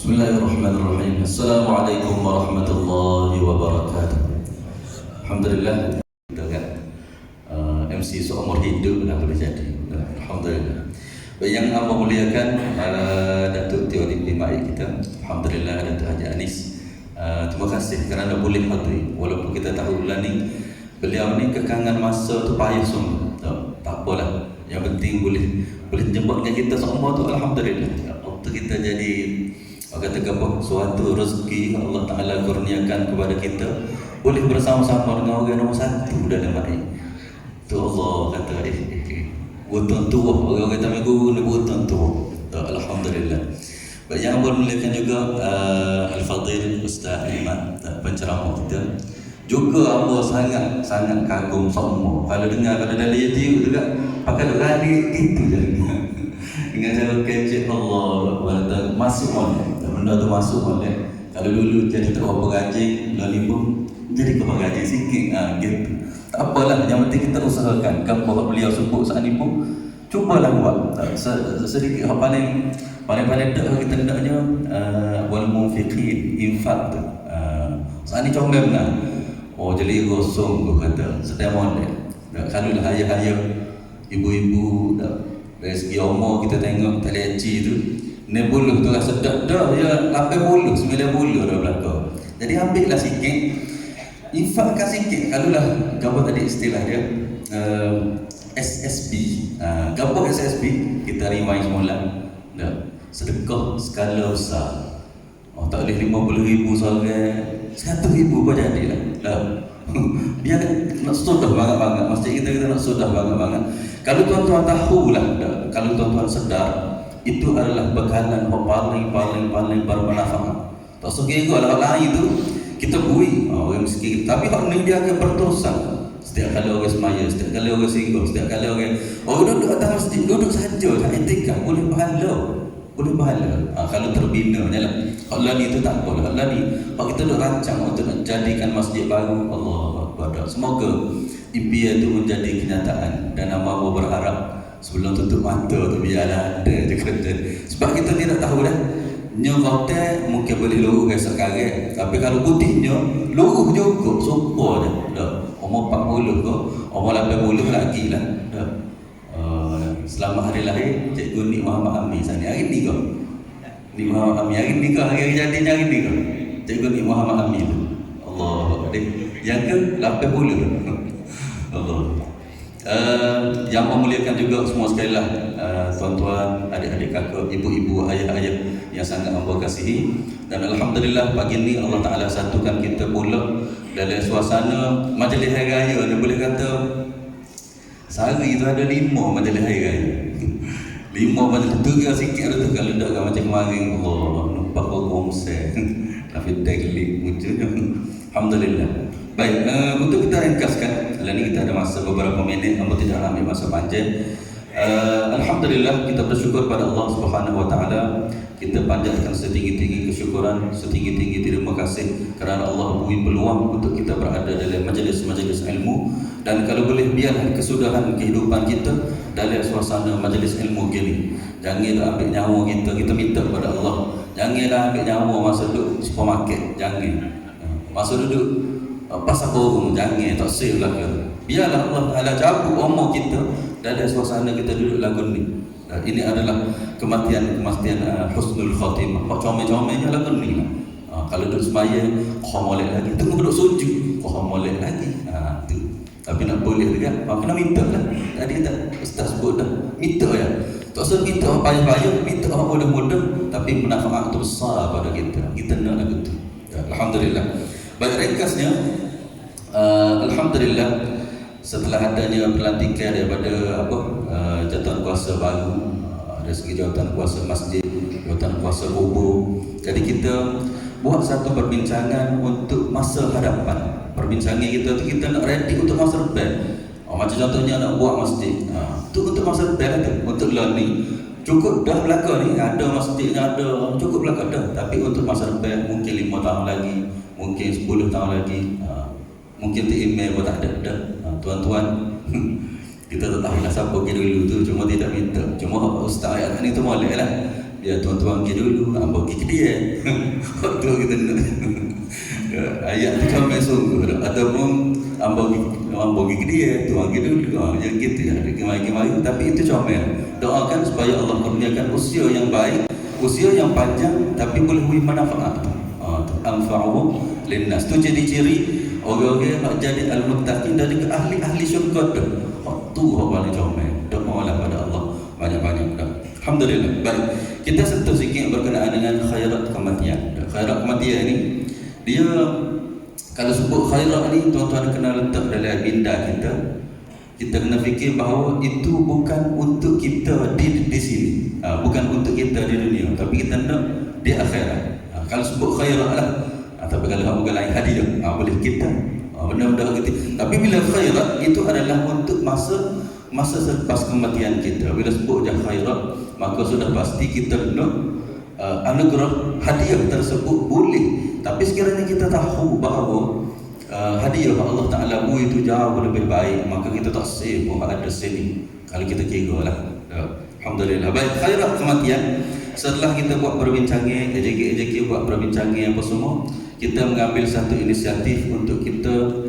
Bismillahirrahmanirrahim. Assalamualaikum warahmatullahi wabarakatuh. Alhamdulillah kan uh, MC seumur hidup dah boleh jadi. Alhamdulillah. Baik yang Allah muliakan uh, Datuk Tio Lim Mai kita. Alhamdulillah Datuk Haji Anis. Uh, terima kasih kerana boleh hadir walaupun kita tahu bulan ni beliau ni kekangan masa tu payah semua. Tak, tak apalah. Yang penting boleh boleh jemputkan kita semua tu alhamdulillah. Waktu kita jadi Orang kata apa? Suatu rezeki Allah Ta'ala kurniakan kepada kita Boleh bersama-sama dengan orang nombor satu dalam hari Tu Allah kata eh. Butuh tua Orang kata minggu ni butuh tua Alhamdulillah Baik yang bermulakan juga uh, Al-Fadhil Ustaz Iman Penceramah kita juga Allah sangat sangat kagum semua. Kalau dengar kalau dalam YouTube juga pakai lari itu je. Dengan cara kecil Allah masuk mana benda tu masuk boleh kalau dulu jadi apa gaji lalu pun jadi kau gaji sikit ha, gitu. Tak apalah yang penting kita usahakan. Kan bahawa beliau sebut saat ni pun cubalah buat. Sedikit hal paling paling paling tak kita hendaknya uh, wal mufiqin infak tu. Uh, saat ni comel benar oh jadi gosong tu kata. Sedang molek. Kalau lah ayah-ayah ibu-ibu dari segi umur kita tengok tak leci tu Ni buluh tu rasa dah dah ya 8 buluh, 9 buluh dah belakang. Jadi ambillah sikit. Infakkan sikit. Kalau lah gapo tadi istilah dia uh, SSB. Uh, gapo SSB? Kita rewind semula. Dah. Sedekah skala besar. Oh tak boleh 50 ribu seorang. 100 ribu pun jadilah. Dah. Biar nak sudah banget-banget. Masjid kita kita nak sudah banget-banget. Kalau tuan-tuan tahu lah, kalau tuan-tuan sedar, itu adalah bekalan yang paling paling paling bermanfaat. Tak sekira kalau lain itu kita bui oh, orang miskin. Tapi hak ni dia akan berdosa. Setiap kali orang semaya, setiap kali orang singgah, setiap kali orang oh duduk atas masjid, duduk saja, tak etika, boleh pahala. Boleh pahala. Ha, kalau terbina je lah. Hak lain itu tak boleh. Hak lain, hak kita nak rancang untuk nak jadikan masjid baru. Allah Akbar. Semoga impian itu menjadi kenyataan. Dan nama Allah berharap sebelum tutup mata tu biarlah ada je kata sebab kita tidak tahu dah nya kata mungkin boleh luruh esok kare tapi kalau putihnya luruh juga sumpah dah. Dah. Umur 40 ke umur 80 lagi lah. Dah. Uh, selamat hari lahir cikgu Nik Muhammad Amin sana hari ni ke Nik Muhammad Amin hari ni ke hari jadi hari ni ke cikgu Nik Muhammad Amin tu. Allah yang ke 80 Allah Uh, yang memuliakan juga semua sekali lah uh, tuan-tuan, adik-adik kakak, ibu-ibu, ayah-ayah yang sangat Allah kasihi. Dan Alhamdulillah pagi ini Allah Ta'ala satukan kita pula dalam suasana majlis hari raya ni. Boleh kata sehari tu ada lima majlis hari raya. Lima majlis tu kira sikit tu kalau dah macam kemarin. Allah nampak kau gomsek tapi muncul. Alhamdulillah. Baik, uh, untuk kita ringkaskan Kali ini kita ada masa beberapa minit Namun tidak ambil masa panjang. Uh, Alhamdulillah kita bersyukur pada Allah Subhanahu Wa Taala. Kita panjatkan setinggi-tinggi kesyukuran Setinggi-tinggi terima kasih Kerana Allah beri peluang untuk kita berada dalam majlis-majlis ilmu. Dan kalau boleh biar kesudahan kehidupan kita Dalam suasana majlis ilmu gini. Janganlah ambil nyawa kita Kita minta kepada Allah. Janganlah ambil nyawa masa duduk supermarket Jangan. Masa duduk pasal burung jangan tak save lah ke biarlah Allah Ta'ala cabut umur kita dalam suasana kita duduk lagu ni. Ini adalah kematian kematian uh, husnul khatimah. Pak comel-comelnya lagu ni lah. Uh, kalau duduk semaya kau molek lagi. Tunggu duduk sujud kau molek lagi. Uh, tu. tapi nak boleh juga uh, kena minta lah. Tadi tak ustaz sebut dah minta ya. Tak usah minta apa payah-payah minta apa mudah-mudah. Tapi manfaat tu besar pada kita. Kita nak lagu tu Alhamdulillah Baik ringkasnya uh, Alhamdulillah Setelah adanya pelantikan daripada apa uh, Jatuhan kuasa baru uh, Dari segi jawatan kuasa masjid Jawatan kuasa kubur Jadi kita buat satu perbincangan untuk masa hadapan. Perbincangan kita tu kita nak ready untuk masa depan. Uh, Macam contohnya nak buat masjid. Uh, Itu untuk masa depan tu, untuk learning Cukup dah belakang ni, ada masjidnya ada Cukup belakang dah. Tapi untuk masa depan mungkin lima tahun lagi mungkin 10 tahun lagi uh, mungkin tu email pun tak ada. Dah uh, tuan-tuan kita tak tahu lah siapa pergi dulu tu. Cuma tidak minta. Cuma ustaz ayat ni tu boleh lah. Dia tuan-tuan pergi dulu ambil pergi ke dia. Waktu kita nak Ya, ayat tu comel sungguh dah. ataupun ambil pergi ke dia tuan pergi dulu. Ha, yang gitu ya kemari-kemari. Tapi itu comel. Doakan supaya Allah kurniakan usia yang baik usia yang panjang tapi boleh beri manfaat ha, anfa'u linnas. Tu jadi ciri orang-orang yang jadi al-muttaqin dari ahli-ahli syurga tu. Ha, tu orang paling comel. Doa lah pada Allah banyak-banyak dah. Alhamdulillah. Baik. Kita sentuh sikit berkenaan dengan khairat kematian. Khairat kematian ni dia kalau sebut khairat ni tuan-tuan kena letak dalam minda kita. Kita kena fikir bahawa itu bukan untuk kita di di sini. Ha, bukan untuk kita di dunia. Tapi kita nak di akhirat. Ha, kalau sebut khairat lah tapi kalau bukan lain ha, boleh kita ha, benda-benda gitu tapi bila khairat itu adalah untuk masa masa selepas kematian kita. Bila sebut je khairat maka sudah pasti kita nak uh, anugerah hadiah tersebut boleh. Tapi sekiranya kita tahu bahawa uh, hadiah Allah Ta'ala bu itu jauh lebih baik maka kita tak sibuk ada sini kalau kita kira lah. Uh, Alhamdulillah. Baik khairat kematian. Setelah kita buat perbincangan ejek-ejek buat perbincangan apa semua kita mengambil satu inisiatif untuk kita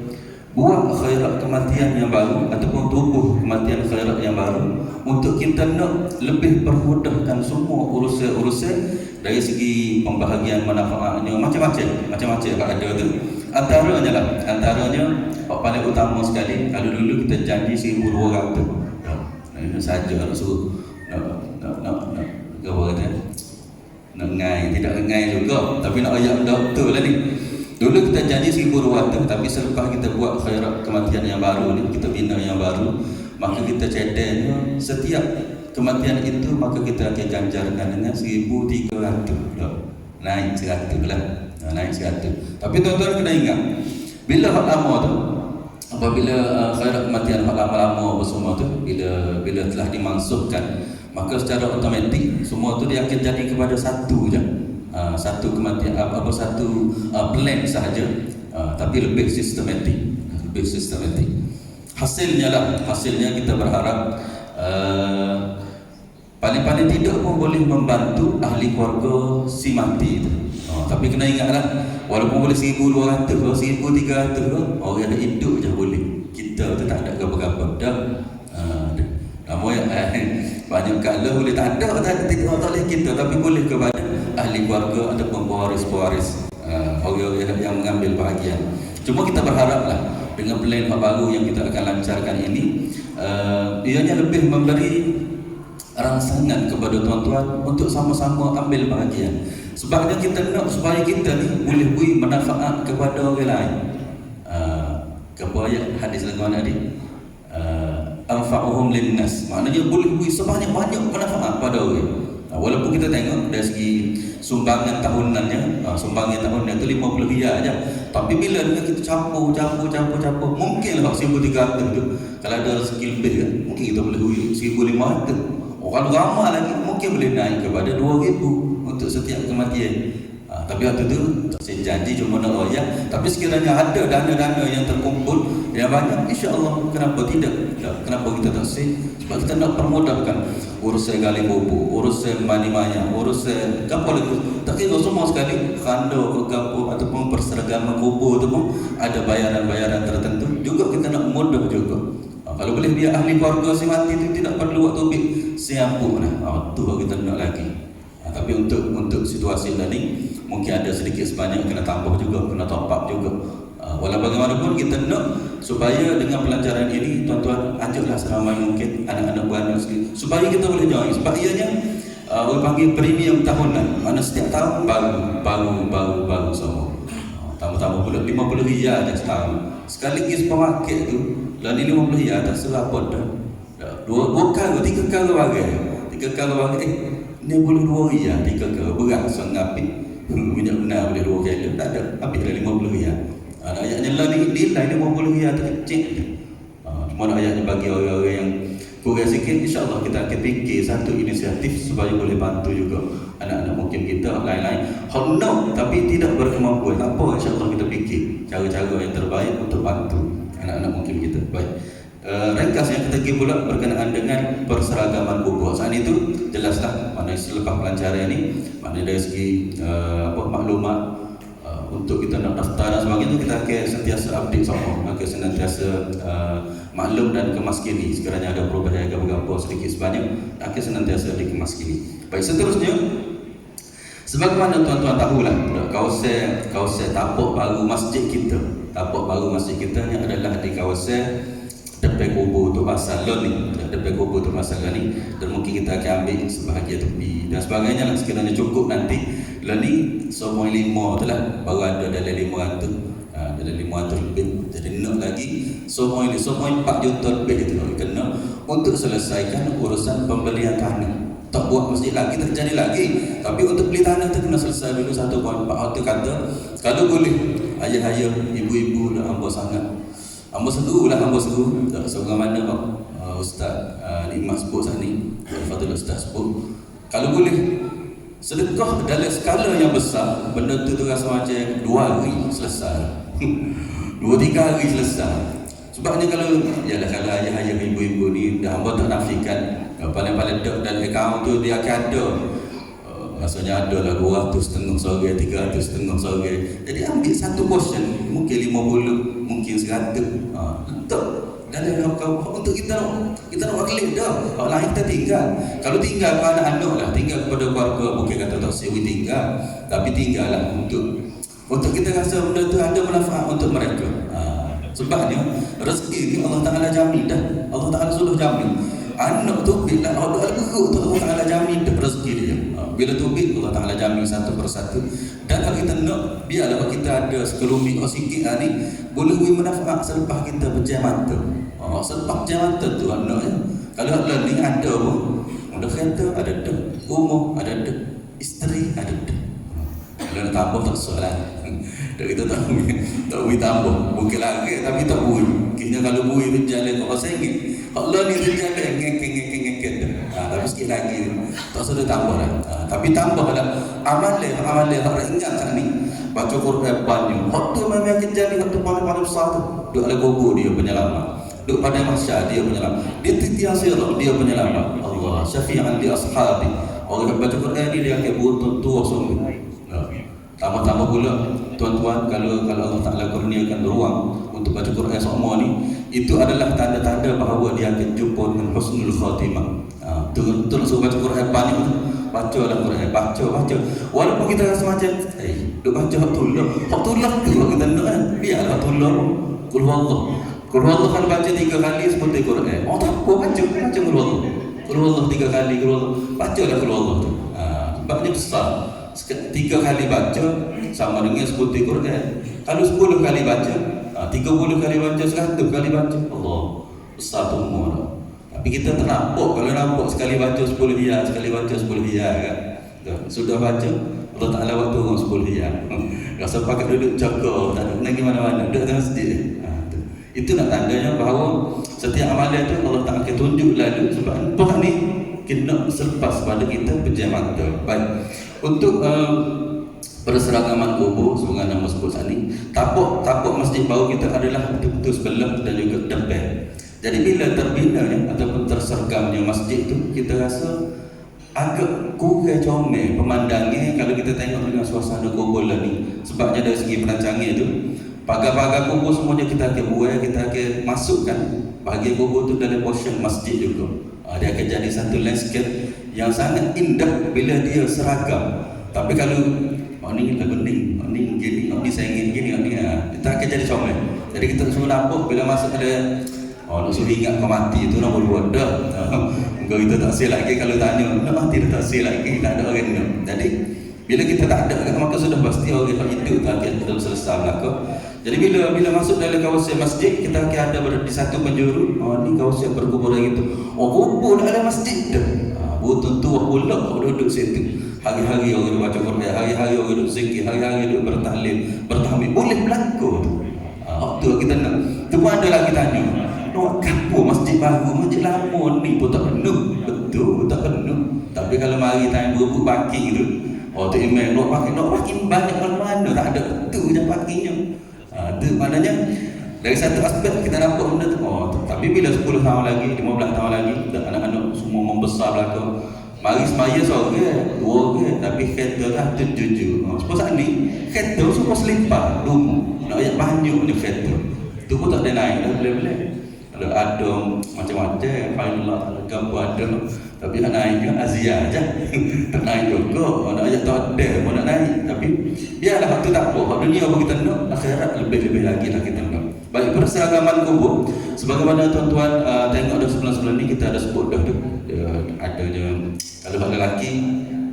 buat khairat kematian yang baru ataupun tubuh kematian khairat yang baru. Untuk kita nak lebih permudahkan semua urusan-urusan dari segi pembahagian manfaatnya macam-macam macam-macam yang ada tu. Antaranya lah antaranya yang paling utama sekali kalau dulu kita janji seribu dua ratus. Ini saja nak suruh nak nak nak nak apa kata nak ngai tidak ngai juga. Tapi nak ayat doktor lah ni. Dulu kita janji seribu ratus tapi selepas kita buat khairat kematian yang baru ni kita bina yang baru maka kita cedeknya setiap kematian itu maka kita akan janjarkan dengan 1300 lah. naik 100 lah. Ha, naik 100 tapi tuan-tuan kena ingat bila hak lama tu apabila uh, khairat kematian hak lama-lama apa semua tu bila bila telah dimansuhkan maka secara otomatik semua tu dia akan jadi kepada satu je. Uh, satu kematian apa, apa satu uh, plan sahaja. Uh, tapi lebih sistematik. Lebih sistematik. Hasilnya lah. Hasilnya kita berharap uh, paling-paling tidak pun boleh membantu ahli keluarga si mati itu. Oh, tapi kena ingatlah, walaupun boleh seribu dua ratus atau seribu tiga ratus orang yang hidup je boleh. Kita tu tak ada apa-apa dah. Uh, Nama yang eh, banyak kala boleh tak ada tak ada tidak boleh kita tapi boleh kepada ahli keluarga ataupun pewaris-pewaris uh, orang-orang yang mengambil bahagian. Cuma kita berharaplah dengan plan baru yang kita akan lancarkan ini uh, ianya lebih memberi rangsangan kepada tuan-tuan untuk sama-sama ambil bahagian. Sebabnya kita nak supaya kita ni boleh beri manfaat kepada orang lain. Uh, ayat hadis lagu mana ni? Uh, anfa'uhum linnas. Maknanya boleh beri sebanyak-banyak manfaat pada orang. Uh, walaupun kita tengok dari segi sumbangan tahunannya, uh, sumbangan tahunannya itu 50 riyal aja. Tapi bila dengan kita campur, campur, campur, campur, mungkinlah 1300 tu. Kalau ada skill lebih kan, mungkin kita boleh beri 1500. Orang ramai lagi mungkin boleh naik kepada 2000 untuk setiap kematian. Tapi waktu itu saya janji cuma nak royak. Tapi sekiranya ada dana-dana yang terkumpul yang banyak, insya Allah kenapa tidak? Kenapa kita tak sih? Sebab kita nak permudahkan urusan gali kubur, urusan mani maya, urusan apa lagi? Tak kira semua sekali kando, gapo ataupun perseragaman kubur itu pun ada bayaran-bayaran tertentu. Juga kita nak mudah juga. Kalau boleh dia ahli keluarga si mati itu tidak perlu waktu tubik siapun lah. Oh, tu kita nak lagi. Tapi untuk untuk situasi tadi mungkin ada sedikit sebanyak kena tambah juga, kena top up juga. Ha, walau bagaimanapun kita nak supaya dengan pelajaran ini tuan-tuan ajaklah seramai mungkin anak-anak buah sekali supaya kita boleh join. Sebab ianya uh, orang panggil premium tahunan. Mana setiap tahun baru, baru, baru, baru semua. Ha, tambah-tambah pula 50 riyal je setahun. Sekali pergi supermarket tu, dan ini lima puluh ya tak selaput dah. Dua dua kali, tiga kali bagai. Tiga kali bagai. Eh, ini boleh dua ya, tiga kali berat sangat api. Minyak benar boleh dua kali. Tak ada, api dah lima puluh ya. Ada ayatnya lah ni, nilai lima puluh ya terkecil. Ah, cuma ayatnya bagi orang-orang yang kurang sikit, insyaAllah kita akan fikir satu inisiatif supaya boleh bantu juga anak-anak mungkin kita lain-lain. Honor tapi tidak berkemampuan. Apa, insyaAllah kita fikir cara-cara yang terbaik untuk bantu anak-anak mungkin kita baik uh, ringkasnya kita pergi pula berkenaan dengan perseragaman buku. Saat itu jelaslah mana selepas pelancaran ini, mana dari segi uh, apa maklumat uh, untuk kita nak daftar dan sebagainya kita akan sentiasa update semua, akan senantiasa uh, maklum dan kemaskini sekiranya ada perubahan yang apa sedikit sebanyak akan senantiasa dikemaskini. Baik seterusnya Sebagaimana tuan-tuan tahulah kawasan kawasan tapak baru masjid kita. Tapak baru masjid kita ni adalah di kawasan depan kubur tu pasal lo ni. Depan kubur tu pasal ni dan mungkin kita akan ambil sebahagian tepi dan sebagainya lah. Sekiranya cukup nanti. Lo ni semua lima tu lah. Baru ada dalam lima ratus. Ha, dalam lima ratus lebih. Jadi nak lagi. Semua ini semua empat juta lebih itu kena. Untuk selesaikan urusan pembelian tanah. Tak buat masjid lagi tak jadi lagi. Tapi untuk beli tanah tu kena selesai dulu satu Pak Auto kata kalau boleh ayah-ayah ibu-ibu dah hamba sangat hamba seru lah hamba seru tak seorang mana Pak uh, Ustaz uh, Nikmat sebut saat ni. Fadul Ustaz sebut kalau boleh sedekah dalam skala yang besar benda tu tu rasa macam dua hari selesai. Dua tiga hari selesai. Sebabnya kalau ya kalau ayah-ayah ibu-ibu ni dah hamba tak nafikan paling-paling dek dan akaun tu dia akan ada maksudnya ada lah 200 setengah sore 300 setengah sore jadi ambil satu portion mungkin 50 mungkin 100 ha, untuk dalam kau untuk kita nak kita nak wakil dah. Kalau lain kita tinggal. Kalau tinggal kepada anak lah. Tinggal kepada keluarga. Mungkin kata tak sewi tinggal. Tapi tinggal lah untuk untuk kita rasa benda tu ada manfaat untuk mereka. Ha, sebabnya rezeki ni Allah Ta'ala jamin dah. Allah Ta'ala sudah jamin anak tu bila ada al-guru tu Allah Ta'ala jamin dia rezeki dia. Ha, bila tu bila Allah Ta'ala jamin satu persatu. Dan kalau kita nak biarlah kita ada sekelumit atau sikit hari boleh beri manfaat selepas kita berjaya mata. Ha, selepas berjaya mata tu anak ya. kalau ada ni ada pun ada kereta ada ada umur ada ada isteri ada ada kalau nak tambah tak soalan dan kita tak tak boleh tambah. Mungkin lagi tapi tak boleh kini kalau boleh tu jalan saya ingin Allah ni dia ada ngekeng ngekeng ngekeng ha, tapi sikit lagi. Tak sudah tambah lah ha, tapi tambah lah amal leh amal leh tak ingat tak ni? Baca Quran banyak. Waktu memang akan jadi waktu paling-paling besar tu. Duduk ada kubur dia penyelamat duduk pada masyarakat dia penyelamat dia titian sirat dia penyelamat Allah syafi'an li ashabi. Orang yang baca Quran ni dia akan butuh tua sungguh Tambah-tambah pula tuan-tuan kalau kalau Allah Taala kurniakan ruang untuk baca Quran semua ni itu adalah tanda-tanda bahawa dia akan jumpa dengan husnul khatimah. Ha, tu tu nak Quran banyak baca lah Quran baca baca. Walaupun kita rasa macam eh duk baca hak tullah hak tullah tu kita nak kan? Biarlah tullah kul Allah. Kul Allah kalau baca tiga kali seperti Quran. Oh tak apa baca baca kul Allah. Kul Allah tiga kali kul Allah. Baca lah kul Allah tu. Ha, sebabnya besar. Tiga kali baca sama dengan seperti Quran. Kalau sepuluh kali baca, tiga puluh kali baca, seratus kali baca, Allah besar tu umur. Tapi kita tak nampak kalau nampak sekali baca sepuluh dia, sekali baca sepuluh dia kan. Sudah baca, Allah Ta'ala waktu orang sepuluh dia. Rasa pakai duduk jaga, tak ada pergi mana-mana, duduk dalam masjid. Ha, itu nak tandanya bahawa setiap amalan itu Allah Ta'ala akan tunjuk lalu sebab Tuhan ni kena selepas pada kita berjamaah Baik untuk uh, perseragaman kubur semoga nama sebut sani tapak tapak masjid baru kita adalah betul-betul sebelah dan juga depan jadi bila terbina ya, ataupun tersergamnya masjid itu kita rasa agak kurang comel pemandangnya kalau kita tengok dengan suasana kubur lah ni. Sebabnya dari segi perancangan itu pagar-pagar kubur semuanya kita akan buat kita akan masukkan bagi kubur itu dalam portion masjid juga. Uh, dia akan jadi satu landscape yang sangat indah bila dia seragam. Tapi kalau oh ni kita bening oh ni gini oh ni saya ingin gini oh ni kita akan jadi comel jadi kita semua nampak bila masuk ada oh nak suruh ingat kau mati tu nak buat dah. Kau itu tak sia lagi kalau tanya nak mati dah tak sia lagi tak ada orang ni jadi bila kita tak ada maka sudah pasti orang yang hidup tak akan terus selesai belaka. Jadi bila bila masuk dalam kawasan masjid kita akan ada di satu penjuru oh ni kawasan berkuburan itu. Oh kubur ada masjid dah Tua pula kau duduk situ. Hari-hari orang baca Quran Hari-hari orang duduk zikir Hari-hari duduk bertahlil Bertahmid Boleh berlaku. Tu Waktu ha, kita nak. Itu pun ada lagi tanya. Nak kapur masjid baru Masjid lama ni pun tak penuh. Betul tak penuh. Tapi kalau mari tanya berebut parking tu Oh tu email Nak parking Nak parking banyak mana-mana. Tak ada tu je parkingnya ha, Itu maknanya dari satu aspek kita nampak benda tu oh tapi bila 10 tahun lagi 15 tahun lagi dah anak-anak semua membesar belakang mari semaya sore dua ke tapi kereta lah tu jujur oh, sebab saat ni kereta semua selipar rumah nak ayat banyak ni kereta tu pun tak ada naik dah boleh-boleh kalau ada macam-macam final gambar ada tapi nak naik kan Azia aja. tak naik juga. Nak ajak tak ada pun nak naik. Tapi biarlah waktu tak apa. Dunia kita nak akhirat lebih-lebih lagi lah kita nak. Baik perseragaman kubur. Sebagaimana tuan-tuan uh, tengok dah sebelum-sebelum ni kita ada sebut dah tu. Uh, adanya kalau hak lelaki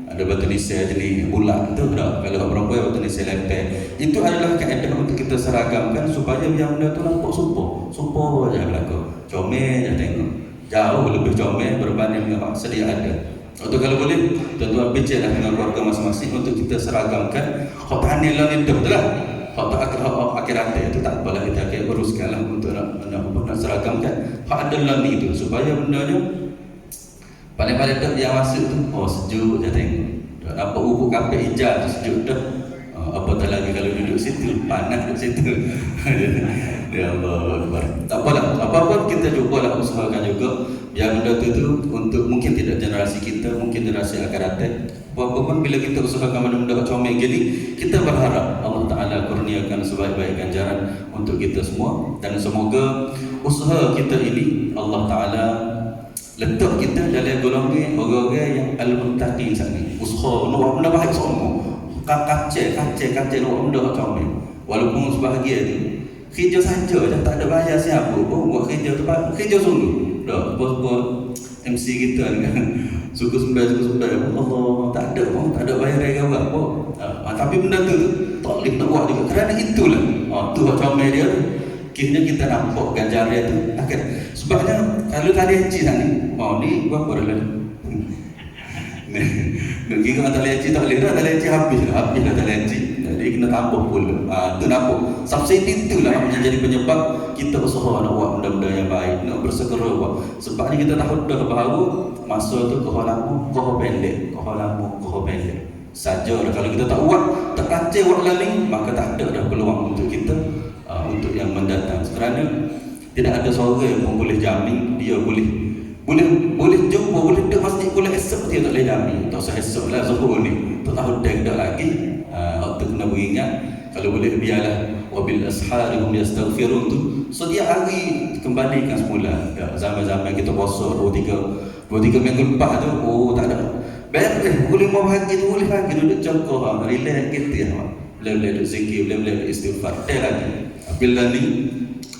ada batu nisan jenis bulat tu tak kalau hak perempuan batu nisan lepek itu adalah kaedah untuk kita seragamkan supaya yang benda tu nampak sumpah sumpah aja belaka comel je tengok jauh lebih comel berbanding dengan sedia ada. Atau kalau boleh, tuan-tuan bincanglah dengan keluarga masing-masing untuk kita seragamkan hak tanil lah itu betul lah. Hak tak akhir hak akhirat itu tak apalah kita akan uruskanlah untuk nak nak, nak, nak seragamkan hak ada lah itu supaya benda ni paling-paling tu yang masuk tu oh sejuk je tengok. Nampak ubuk kapek hijau tu sejuk dah. Oh, apa tak lagi kalau duduk situ panas duduk situ. Ya Allah. Tak apalah, apa-apa kita cubalah usahakan juga yang benda tu tu untuk mungkin tidak generasi kita, mungkin generasi akan datang. Apa-apa pun bila kita usahakan benda-benda comel gini, kita berharap Allah Taala kurniakan sebaik-baik ganjaran untuk kita semua dan semoga usaha kita ini Allah Taala letak kita dalam golongan orang-orang yang al-muttaqin sini. Usaha nak benda baik semua. Kacau, kacau, kacau nak benda comel. Walaupun sebahagia tu kerja saja je tak ada bayar siapa pun buat kerja tu kerja sungguh dah bos-bos MC kita kan suku sembah suku sembah Allah tak ada pun tak ada bayar dari kawan pun ha, tapi benda tu tak boleh buat juga kerana itulah. Ha, tu comel dia kiranya kita nampak ganjaran tu. Akan sebabnya kalau tadi haji sana mau ni berapa dah nak kira tali haji tak boleh. Dah haji habis lah habis lah tali haji. Jadi kena tambah pula. Ha, tu nampak. Subsidi tu lah yang jadi penyebab kita usaha nak buat benda-benda yang baik nak bersegera buat. Sebab ni kita tahu dah bahawa masa tu kau lama kau pendek. Kau lama kau pendek saja dah kalau kita tak buat tak kacau buat laling maka tak ada dah peluang untuk kita uh, untuk yang mendatang. Kerana tidak ada seorang pun boleh jamin dia boleh boleh boleh jumpa boleh dek masjid boleh esok dia tak boleh jamin. Tak usah esok lah zuhur ni. Tak tahu dah dah lagi uh, waktu kena beringat. Kalau boleh biarlah. Wabil asharihum yastaghfirun tu. Setiap hari kembalikan semula. Zaman-zaman kita puasa 2 3 2 3 minggu lepas tu oh tak ada Baik, eh, boleh mau tu boleh pagi duduk jongkok ha, relax gitu ya. Boleh-boleh duduk zikir, boleh-boleh duduk istighfar. Eh lagi. Bila ni,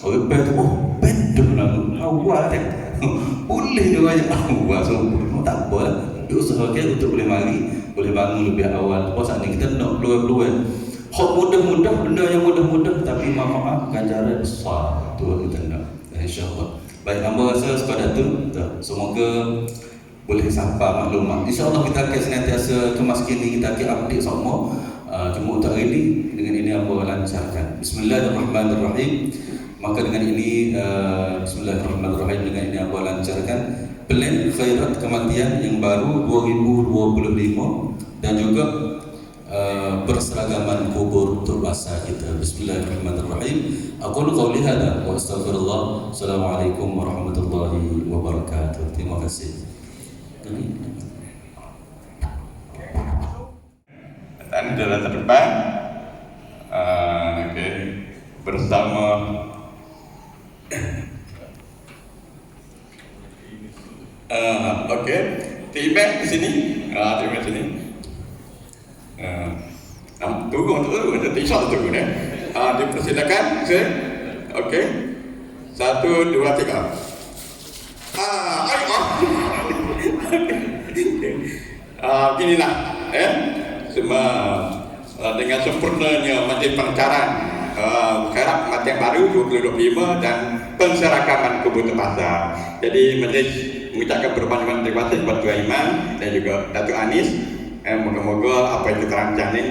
oh, tu, oh, betul lah. Awal tak. boleh dia banyak awal. So, tak apa lah. Dia usahakan untuk boleh mari, boleh bangun lebih awal. Lepas saat ni kita nak peluang-peluang. Hak mudah-mudah, benda yang mudah-mudah tapi maaf ganjaran besar tu kita nak. InsyaAllah. Baik, hamba rasa sekadar tu. Semoga boleh sampai maklumat. InsyaAllah kita akan senantiasa kemas kini kita akan update semua. Uh, cuma untuk hari ini dengan ini apa lancarkan. Bismillahirrahmanirrahim. Maka dengan ini uh, Bismillahirrahmanirrahim dengan ini apa lancarkan plan khairat kematian yang baru 2025 dan juga uh, perseragaman kubur untuk masa kita. Bismillahirrahmanirrahim. Aku lu qauli hada wa astaghfirullah. Assalamualaikum warahmatullahi wabarakatuh. Terima kasih. Dan dalam terdepan uh, okay, bersama uh, okay, tiba di sini, uh, tiba di sini. Uh, tunggu untuk tunggu, nanti insya tunggu ya. Uh, dipersilakan, saya. Okey, satu, dua, tiga. Ah, ayo. Uh, beginilah eh semua uh, dengan sempurnanya majlis pengacaran uh, kerap macam baru 2025 dan penserakaman kebutuhan pasar jadi majlis mengucapkan berbanyak terima kasih kepada Tuan Iman dan juga Datuk Anis. Eh, moga-moga apa yang kita rancang ni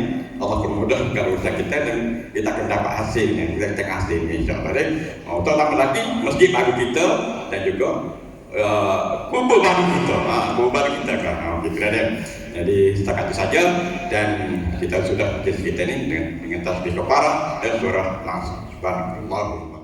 Allah permudahkan usaha kita dan kita akan dapat hasil yang kita tengah hasil insyaAllah oh, terutama lagi masjid baru kita dan juga uh, kubur baru kita. Baru kita kan. Ha, kita ada jadi setakat itu saja. Dan kita sudah kita ini dengan, dengan tasbih kepara dan surah langsung. Subhanallah